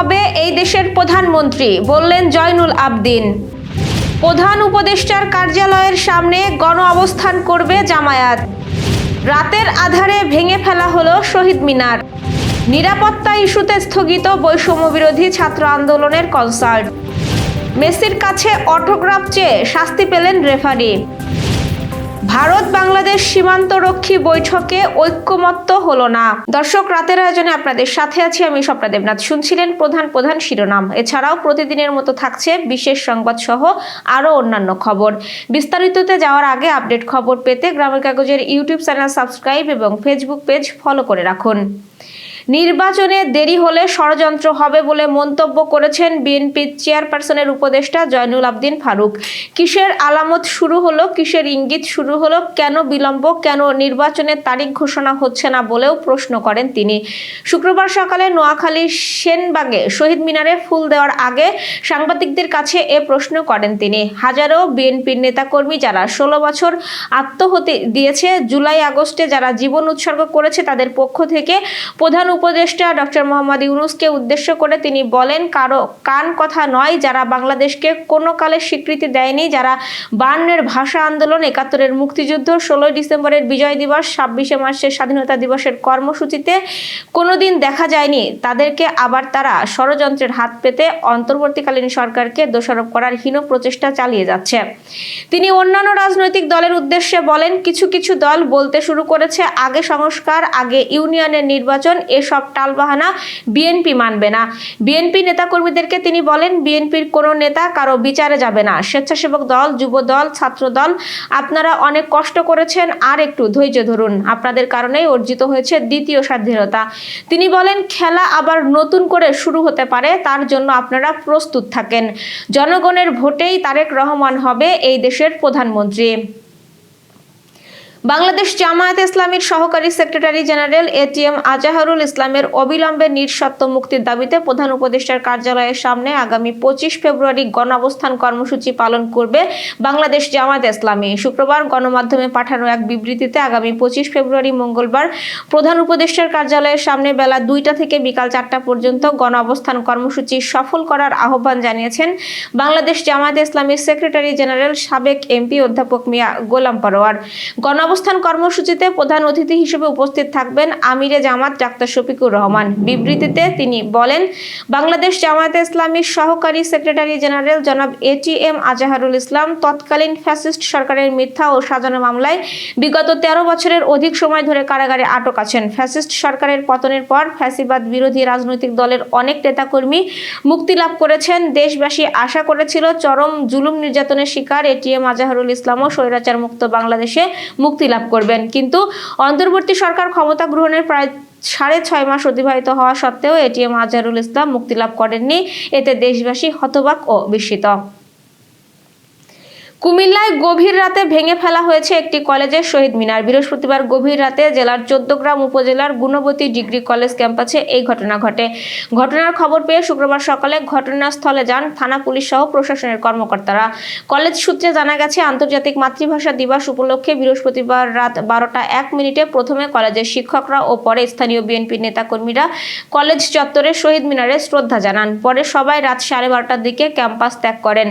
হবে এই দেশের প্রধানমন্ত্রী বললেন জয়নুল আবদিন। প্রধান উপদেষ্টার কার্যালয়ের সামনে গণ অবস্থান করবে জামায়াত। রাতের আধারে ভেঙে ফেলা হলো শহীদ মিনার। নিরাপত্তা ইস্যুতে স্থগিত বৈষম্য বিরোধী ছাত্র আন্দোলনের কনসার্ট। মেসির কাছে অটোগ্রাফ চেয়ে শাস্তি পেলেন রেফারি। ভারত বাংলাদেশ সীমান্ত রক্ষী বৈঠকে ঐক্যমত্য হলো না। দর্শক, রাতের আয়োজনে আপনাদের সাথে আছি আমি স্বপ্না দেবনাথ। শুনছিলেন প্রধান প্রধান শিরোনাম। এছাড়াও প্রতিদিনের মতো থাকছে বিশেষ সংবাদ সহ আরও অন্যান্য খবর। বিস্তারিততে যাওয়ার আগে আপডেট খবর পেতে গ্রামের কাগজের ইউটিউব চ্যানেল সাবস্ক্রাইব এবং ফেসবুক পেজ ফলো করে রাখুন। নির্বাচনে দেরি হলে ষড়যন্ত্র হবে বলে মন্তব্য করেছেন বিএনপি চেয়ারপারসনের উপদেষ্টা জয়নুল আবদিন ফারুক। কিসের আলামত শুরু হলো, কিসের ইঙ্গিত শুরু হলো, কেন বিলম্ব, কেন নির্বাচনের তারিখ ঘোষণা হচ্ছে না বলেও প্রশ্ন করেন তিনি। শুক্রবার সকালে নোয়াখালী সেনবাগে শহীদ মিনারে ফুল দেওয়ার আগে সাংবাদিকদের কাছে এ প্রশ্ন করেন তিনি। হাজারো বিএনপির নেতাকর্মী যারা ষোলো বছর আত্মহতি দিয়েছে, জুলাই আগস্টে যারা জীবন উৎসর্গ করেছে তাদের পক্ষ থেকে প্রধান উপদেষ্টা ডক্টর মোহাম্মদ ইউনুসকে উদ্দেশ্য করে তিনি বলেন, কারও কান কথা নয়, যারা বাংলাদেশকে কোনো কালে স্বীকৃতি দেয়নি, যারা বান্নের ভাষা আন্দোলন, একাত্তরের মুক্তিযুদ্ধ, ষোলোই ডিসেম্বরের বিজয় দিবস, ছাব্বিশে মার্চের স্বাধীনতা দিবসের কর্মসূচিতে কোনোদিন দেখা যায়নি, তাদেরকে আবার তারা ষড়যন্ত্রের হাত পেতে অন্তর্বর্তীকালীন সরকারকে দোষারোপ করার হীন প্রচেষ্টা চালিয়ে যাচ্ছে। তিনি অন্যান্য রাজনৈতিক দলের উদ্দেশ্যে বলেন, কিছু কিছু দল বলতে শুরু করেছে, আগে সংস্কার, আগে ইউনিয়নের নির্বাচন এসব টালবাহানা বিএনপি মানবে না। বিএনপি নেতাকর্মীদেরকে তিনি বলেন বিএনপির কোনো নেতা কারও বিচারে যাবে না। স্বেচ্ছাসেবক দল, যুব দল, ছাত্র দল, আপনারা অনেক কষ্ট করেছেন, আর একটু ধৈর্য ধরুন। আপনাদের কারণেই অর্জিত হয়েছে দ্বিতীয় স্বাধীনতা। তিনি বলেন, খেলা আবার নতুন করে শুরু হতে পারে, তার জন্য আপনারা প্রস্তুত থাকেন। জনগণের ভোটেই তারেক রহমান হবে এই দেশের প্রধানমন্ত্রী। বাংলাদেশ জামায়াত ইসলামীর সহকারী সেক্রেটারি জেনারেল এটিএম আজাহারুল ইসলামের অবিলম্বে নিঃশর্ত মুক্তির দাবিতে প্রধান উপদেষ্টার কার্যালয়ের সামনে আগামী পঁচিশ ফেব্রুয়ারি গণঅবস্থান কর্মসূচি পালন করবে বাংলাদেশ জামায়াত ইসলামী। শুক্রবার গণমাধ্যমে পাঠানো এক বিবৃতিতে আগামী পঁচিশ ফেব্রুয়ারি মঙ্গলবার প্রধান উপদেষ্টার কার্যালয়ের সামনে বেলা দুইটা থেকে বিকাল চারটা পর্যন্ত গণঅবস্থান কর্মসূচি সফল করার আহ্বান জানিয়েছেন বাংলাদেশ জামায়াত ইসলামীর সেক্রেটারি জেনারেল সাবেক এমপি অধ্যাপক মিয়া গোলাম পরোয়ার। গণ অবস্থান কর্মসূচিতে প্রধান অতিথি হিসেবে উপস্থিত থাকবেন আমিরে জামাত ডাক্তার শফিকুর রহমান। বিবৃতিতে তিনি বলেন, বাংলাদেশ জামায়াতে ইসলামীর সহকারী সেক্রেটারি জেনারেল জনাব এটিএম আজাহারুল ইসলাম তৎকালীন ফ্যাসিস্ট সরকারের মিথ্যা ও সাজানো মামলায় বিগত তেরো বছরের অধিক সময় ধরে কারাগারে আটক আছেন। ফ্যাসিস্ট সরকারের পতনের পর ফ্যাসিবাদ বিরোধী রাজনৈতিক দলের অনেক নেতাকর্মী মুক্তি লাভ করেছেন। দেশবাসী আশা করেছিল চরম জুলুম নির্যাতনের শিকার এটিএম আজাহারুল ইসলামও স্বৈরাচার মুক্ত বাংলাদেশে মুক্তি লাভ করবেন। কিন্তু অন্তর্বর্তী সরকার ক্ষমতা গ্রহণের প্রায় সাড়ে ছয় মাস অতিবাহিত হওয়া সত্ত্বেও এটিএম আজহারুল ইসলাম মুক্তি লাভ করেননি। এতে দেশবাসী হতবাক ও বিস্মিত। কুমিল্লায় গভীর রাতে ভেঙে ফেলা হয়েছে একটি কলেজের শহীদ মিনার। বৃহস্পতিবার গভীর রাতে জেলার চোদ্দগ্রাম উপজেলার গুণবতী ডিগ্রি কলেজ ক্যাম্পাসে এই ঘটনা ঘটে। ঘটনার খবর পেয়ে শুক্রবার সকালে ঘটনাস্থলে যান থানা পুলিশ সহ প্রশাসনের কর্মকর্তারা। কলেজ সূত্রে জানা গেছে, আন্তর্জাতিক মাতৃভাষা দিবস উপলক্ষে বৃহস্পতিবার রাত বারোটা এক মিনিটে প্রথমে কলেজের শিক্ষকরা ও পরে স্থানীয় বিএনপি নেতাকর্মীরা কলেজ চত্বরে শহীদ মিনারে শ্রদ্ধা জানান। পরে সবাই রাত সাড়ে বারোটার দিকে ক্যাম্পাস ত্যাগ করেন।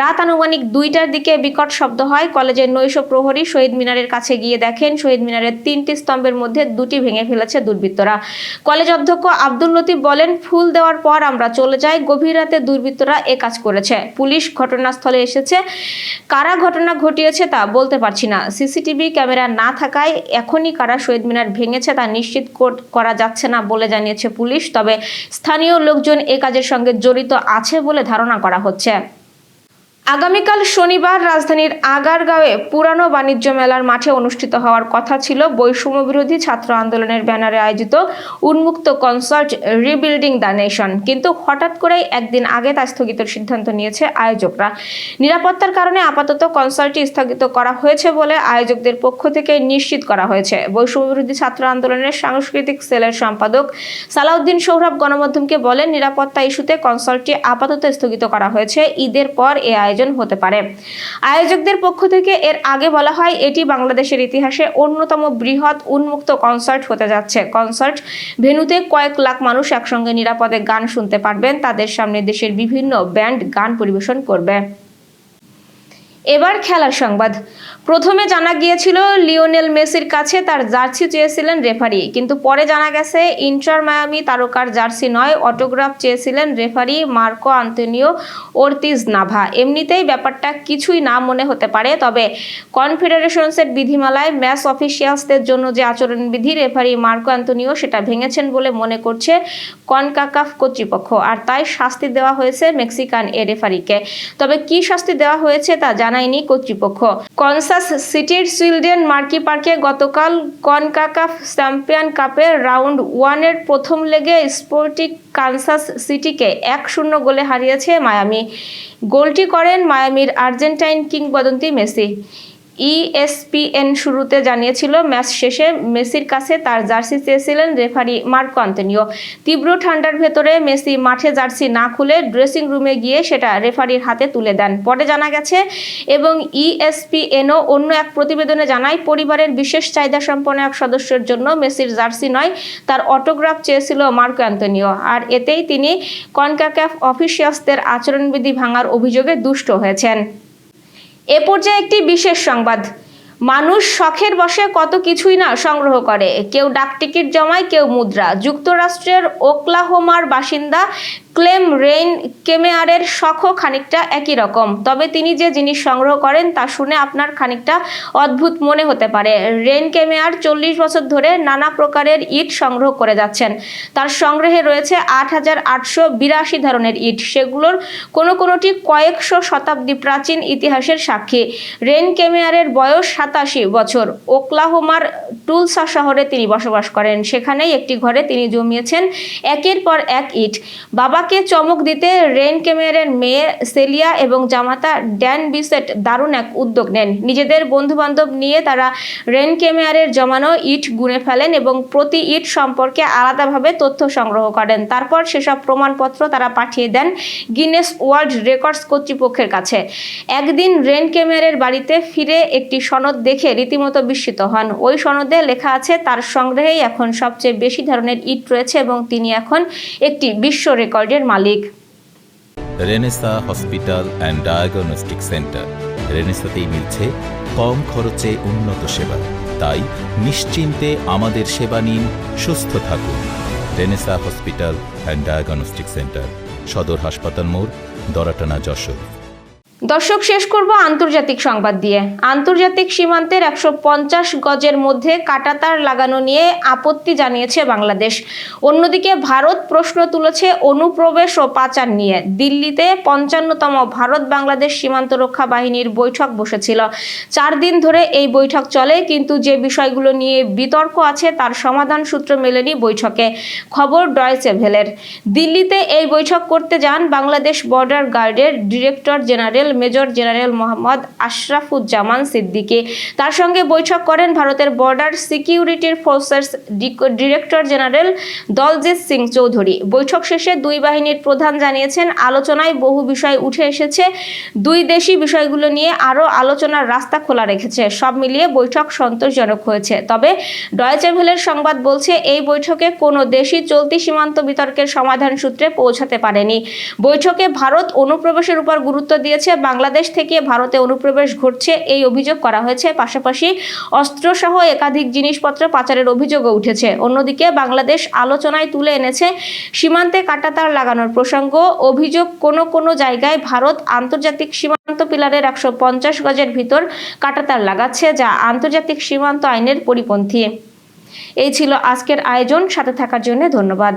রাত আনুমানিক দুইটার দিকে বিকট শব্দ হয়। কলেজের নৈশ প্রহরী শহীদ মিনারের কাছে গিয়ে দেখেন, শহীদ মিনারের তিনটি স্তম্ভের মধ্যে দুটি ভেঙে ফেলেছে দুর্বৃত্তরা। কলেজ অধ্যক্ষ আব্দুল লতিফ বলেন, ফুল দেওয়ার পর আমরা চলে যাই, গভীর রাতে দুর্বৃত্তরা এ কাজ করেছে। পুলিশ ঘটনাস্থলে এসেছে। কারা ঘটনা ঘটিয়েছে তা বলতে পারছি না। সিসিটিভি ক্যামেরা না থাকায় এখনই কারা শহীদ মিনার ভেঙেছে তা নিশ্চিত করা যাচ্ছে না বলে জানিয়েছে পুলিশ। তবে স্থানীয় লোকজন এ কাজের সঙ্গে জড়িত আছে বলে ধারণা করা হচ্ছে। আগামীকাল শনিবার রাজধানীর আগারগাঁওয়ে পুরানো বাণিজ্য মেলার মাঠে অনুষ্ঠিত হওয়ার কথা ছিল বৈষম্য বিরোধী ছাত্র আন্দোলনের ব্যানারে আয়োজিত উন্মুক্ত কনসার্ট রিবিল্ডিং দ্য নেশন। কিন্তু হঠাৎ করেই একদিন আগে তা স্থগিতের সিদ্ধান্ত নিয়েছে আয়োজকরা। নিরাপত্তার কারণে আপাতত কনসার্টটি স্থগিত করা হয়েছে বলে আয়োজকদের পক্ষ থেকে নিশ্চিত করা হয়েছে। বৈষম্য বিরোধী ছাত্র আন্দোলনের সাংস্কৃতিক সেলের সম্পাদক সালাউদ্দিন সৌরভ গণমাধ্যমকে বলেন, নিরাপত্তা ইস্যুতে কনসার্টটি আপাতত স্থগিত করা হয়েছে। ঈদের পর এ আয়োজন হতে পারে। আয়োজকদের পক্ষ থেকে এর আগে বলা হয়, এটি বাংলাদেশের ইতিহাসে অন্যতম বৃহৎ উন্মুক্ত কনসার্ট হতে যাচ্ছে। কনসার্ট ভেনুতে কয়েক লাখ মানুষ একসঙ্গে নিরাপদে গান শুনতে পারবেন। তাদের সামনে দেশের বিভিন্ন ব্যান্ড গান পরিবেশন করবে। এবার খেলার সংবাদ। প্রথমে জানা গিয়েছিল লিওনেল মেসির কাছে তার জার্সি চেয়েছিলেন রেফারি, কিন্তু পরে জানা গেছে ইন্টার মায়ামি তারকার জার্সি নয়, অটোগ্রাফ চেয়েছিলেন referee Marco Antonio Ortiz Nava. এমনিতেই ব্যাপারটা কিছুই না মনে হতে পারে, তবে কনফেডারেশনসের বিধিমালায় ম্যাচ অফিসিয়ালসদের জন্য যে আচরণবিধি রেফারি মার্কো আন্তোনিও সেটা ভেঙেছেন বলে মনে করছে কনকাকাফ কর্তৃপক্ষ, আর তাই শাস্তি দেওয়া হয়েছে মেক্সিকান এ রেফারিকে। তবে কি শাস্তি দেওয়া হয়েছে তা জানায়নি কর্তৃপক্ষ। কনসাস সিটির সুইলডেন মার্কি পার্কে গতকাল কনকাকাফ চ্যাম্পিয়ন কাপের রাউন্ড ওয়ানের প্রথম লেগে স্পোর্টিক কানসাস সিটিকে এক শূন্য গোলে হারিয়েছে মায়ামি। গোলটি করেন মায়ামির আর্জেন্টাইন কিংবদন্তি মেসি। ইএসপিএন শুরুতে জানিয়েছিল, ম্যাচ শেষে মেসির কাছে তার জার্সি চেয়েছিলেন রেফারি মার্কো আন্তোনিও। তীব্র ঠান্ডার ভেতরে মেসি মাঠে জার্সি না খুলে ড্রেসিং রুমে গিয়ে সেটা রেফারির হাতে তুলে দেন। পরে জানা গেছে, এবং E ইএসপিএনও অন্য এক প্রতিবেদনে জানায়, পরিবারের বিশেষ চাহিদা সম্পন্ন এক সদস্যের জন্য মেসির জার্সি নয়, তার অটোগ্রাফ চেয়েছিল মার্কো আন্তোনিও। আর এতেই তিনি কনকাক্যাফ অফিসিয়ালসদের আচরণবিধি ভাঙার অভিযোগে দুষ্ট হয়েছেন। এ পর্যায়ে একটি বিশেষ সংবাদ। মানুষ শখের বসে কত কিছুই না সংগ্রহ করে। কেউ ডাকটিকিট জমায়, কেউ মুদ্রা। যুক্তরাষ্ট্রের ওকলাহোমার বাসিন্দা ক্লেম রেইন কেমেয়ারের শখও খানিকটা একই রকম। তবে তিনি যে জিনিস সংগ্রহ করেন তা শুনে আপনার খানিকটা অদ্ভুত মনে হতে পারে। রেন কেমেয়ার চল্লিশ বছর ধরে নানা প্রকারের ইট সংগ্রহ করে যাচ্ছেন। তার সংগ্রহে রয়েছে আট হাজার আটশো বিরাশি ধরনের ইট। সেগুলোর কোনো কোনোটি কয়েকশো শতাব্দী প্রাচীন ইতিহাসের সাক্ষী। রেন কেমেয়ারের বয়স সাতাশি বছর। ওকলাহোমার টুলসা শহরে তিনি বসবাস করেন। সেখানেই একটি ঘরে তিনি জমিয়েছেন একের পর এক ইট। বাবাকে চমক দিতে রেন কেমেয়ারের মেয়ে সেলিয়া এবং জামাতা ড্যান বিসেট দারুণ এক উদ্যোগ নেন। নিজেদের বন্ধুবান্ধব নিয়ে তারা রেন কেমেয়ারের জমানো ইট গুনে ফেলেন এবং প্রতি ইট সম্পর্কে আলাদাভাবে তথ্য সংগ্রহ করেন। তারপর সেসব প্রমাণপত্র তারা পাঠিয়ে দেন গিনেস ওয়ার্ল্ড রেকর্ডস কর্তৃপক্ষের কাছে। একদিন রেন কেমেয়ারের বাড়িতে ফিরে একটি সনদ দেখে রীতিমতো বিস্মিত হন। ওই সনদে লেখা আছে, তার সংগ্রহেই এখন সবচেয়ে বেশি ধরনের ইট রয়েছে এবং তিনি এখন একটি বিশ্ব রেকর্ডের মালিক। Renaissance hospital and diagnostic centre রেনেসাতেই মিলছে কম খরচে উন্নত সেবা। তাই নিশ্চিন্তে আমাদের সেবা নিন, সুস্থ থাকুন। Renaissance hospital and diagnostic centre সদর হাসপাতাল মোড়, দরাটানা যশোর। দর্শক, শেষ করব আন্তর্জাতিক সংবাদ দিয়ে। আন্তর্জাতিক সীমান্তের একশো পঞ্চাশ গজের মধ্যে কাটাতার লাগানো নিয়ে আপত্তি জানিয়েছে বাংলাদেশ। অন্যদিকে ভারত প্রশ্ন তুলেছে অনুপ্রবেশ ও পাচার নিয়ে। দিল্লিতে পঞ্চান্নতম ভারত বাংলাদেশ সীমান্ত রক্ষা বাহিনীর বৈঠক বসেছিল। চার দিন ধরে এই বৈঠক চলে, কিন্তু যে বিষয়গুলো নিয়ে বিতর্ক আছে তার সমাধান সূত্র মেলেনি বৈঠকে। খবর ডয়েচে ভেলের। দিল্লিতে এই বৈঠক করতে যান বাংলাদেশ বর্ডার গার্ডের director general major general Mohammad Ashrafuzzaman Siddiqui. তার সঙ্গে বৈঠক করেন ভারতের বর্ডার সিকিউরিটির forces director general Daljit Singh Chowdhury. বৈঠক শেষে দুই বাহিনীর প্রধান জানিয়েছেন, আলোচনায় বহু বিষয় উঠে এসেছে। দুই দেশই বিষয়গুলো নিয়ে আরও আলোচনার রাস্তা খোলা রেখেছে। সব মিলিয়ে বৈঠক সন্তোষজনক হয়েছে। তবে ডয়েচে ভেলের সংবাদ বলছে, এই বৈঠকে কোনো দেশই চলতি সীমান্ত বিতর্কের সমাধান সূত্রে পৌঁছাতে পারেনি। বৈঠকে ভারত অনুপ্রবেশের উপর গুরুত্ব দিয়েছে বাংলাদেশ থেকে ভারতে অনুপ্রবেশ ঘটছে এই অভিযোগ করা হয়েছে। পাশাপাশি অস্ত্রসহ একাধিক জিনিসপত্র পাচারের অভিযোগও উঠেছে। অন্যদিকে বাংলাদেশ আলোচনায় তুলে এনেছে সীমান্তে কাটাতার লাগানোর প্রসঙ্গ। অভিযোগ কোনো কোনো জায়গায় ভারত আন্তর্জাতিক সীমান্ত পিলারের একশো পঞ্চাশ গজের ভিতর কাটাতার লাগাচ্ছে, যা আন্তর্জাতিক সীমান্ত আইনের পরিপন্থী। এই ছিল আজকের আয়োজন। সাথে থাকার জন্য ধন্যবাদ।